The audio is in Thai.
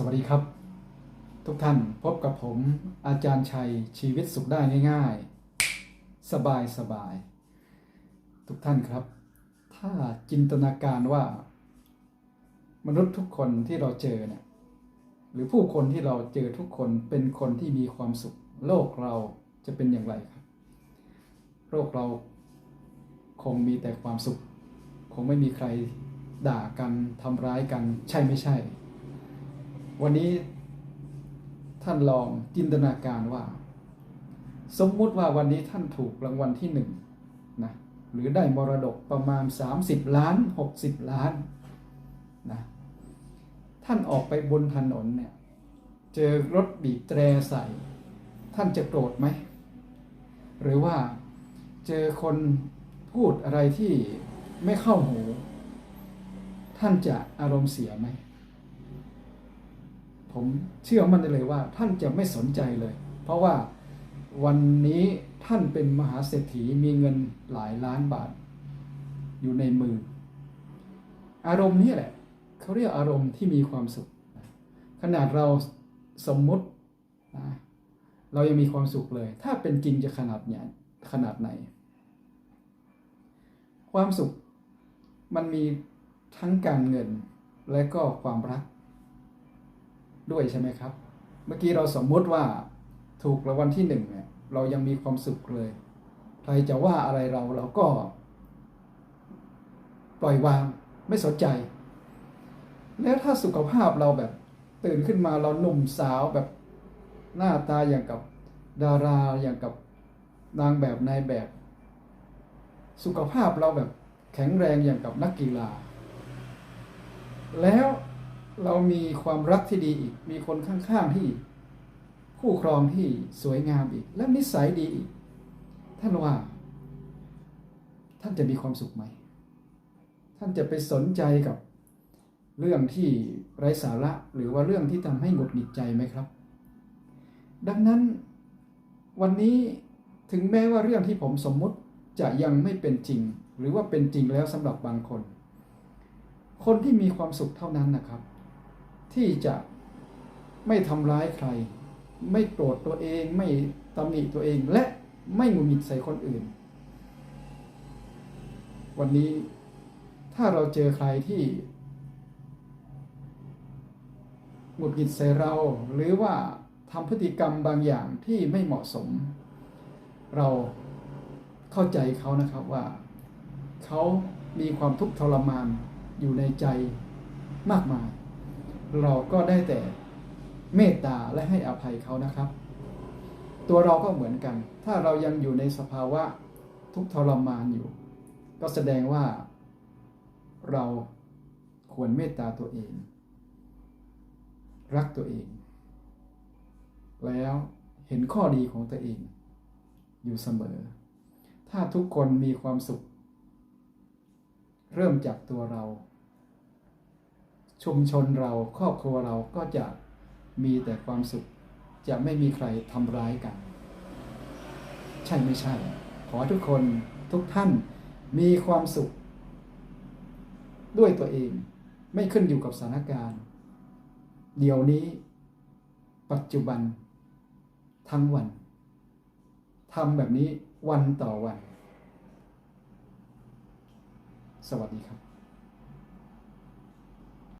สวัสดีครับ ทุกท่านพบกับผมอาจารย์ชัยชีวิตสุขได้ง่ายๆ สบายสบาย ทุกท่านครับ ถ้าจินตนาการว่า มนุษย์ทุกคนที่เราเจอเนี่ยหรือผู้คนที่เราเจอทุกคนเป็นคนที่มีความสุข โลกเราจะเป็นอย่างไรครับ โลกเราคงมีแต่ความสุข คงไม่มีใครด่ากันทำร้ายกันใช่ไม่ใช่ วันนี้ท่านลองจินตนาการว่า สมมุติว่าวันนี้ท่านถูกรางวัลที่หนึ่งนะหรือได้มรดกประมาณ 30 ล้าน 60 ล้านนะท่านออกไปบนถนนเนี่ยเจอรถบีบแตรใส่ ท่านจะโกรธไหม หรือว่าเจอคนพูดอะไรที่ไม่เข้าหู ท่านจะอารมณ์เสียไหม ผมเชื่อมั่นได้เลยว่าท่านจะไม่สนใจเลย เพราะว่าวันนี้ท่านเป็นมหาเศรษฐีมีเงินหลายล้านบาท อยู่ในมือ อารมณ์นี้แหละเขาเรียกอารมณ์ที่มีความสุข ขนาดเราสมมุตินะเรายังมีความสุขเลย ถ้าเป็นจริงจะขนาดไหนขนาดไหน ความสุขมันมีทั้งการเงินและก็ความรัก ด้วยใช่ไหมครับ เมื่อกี้เราสมมุติว่าถูกรางวัลที่หนึ่งเนี่ยเรายังมีความสุขเลย ใครจะว่าอะไรเราเราก็ ปล่อยวางไม่สนใจ แล้วถ้าสุขภาพเราแบบตื่นขึ้นมาเราหนุ่มสาวแบบหน้าตาอย่างกับดาราอย่างกับนางแบบนายแบบ สุขภาพเราแบบแข็งแรงอย่างกับนักกีฬา แล้ว เรามีความรักที่ดีอีก มีคนข้างๆที่คู่ครองที่สวยงามอีก และนิสัยดีอีก ท่านว่า ท่านจะมีความสุขไหม ท่านจะไปสนใจกับเรื่องที่ไร้สาระหรือว่าเรื่องที่ทำให้หงุดหงิดใจไหมครับ ดังนั้นวันนี้ถึงแม้ว่าเรื่องที่ผมสมมุติจะยังไม่เป็นจริง หรือว่าเป็นจริงแล้วสำหรับบางคน คนที่มีความสุขเท่านั้นนะครับ ที่จะไม่ทำร้ายใคร ไม่โกรธตัวเองไม่ตำหนิตัวเองและไม่หงุดหงิดใส่คนอื่น วันนี้ถ้าเราเจอใครที่หงุดหงิดใส่เราหรือว่าทำพฤติกรรมบางอย่างที่ไม่เหมาะสม เราเข้าใจเขานะครับว่า เขามีความทุกข์ทรมานอยู่ในใจมากมาย เราก็ได้แต่เมตตาและให้อภัยเขานะครับ ตัวเราก็เหมือนกัน ถ้าเรายังอยู่ในสภาวะทุกข์ทรมานอยู่ ก็แสดงว่า เราควรเมตตาตัวเอง รักตัวเอง แล้วเห็นข้อดีของตัวเอง อยู่เสมอ ถ้าทุกคนมีความสุข เริ่มจากตัวเรา ชุมชนเราครอบครัวเราก็จะมีแต่ความสุข จะไม่มีใครทำร้ายกัน ใช่ไม่ใช่ ขอทุกคนทุกท่านมีความสุข ด้วยตัวเองไม่ขึ้นอยู่กับสถานการณ์ เดี๋ยวนี้ ปัจจุบัน ทั้งวันทำแบบนี้วันต่อวัน สวัสดีครับ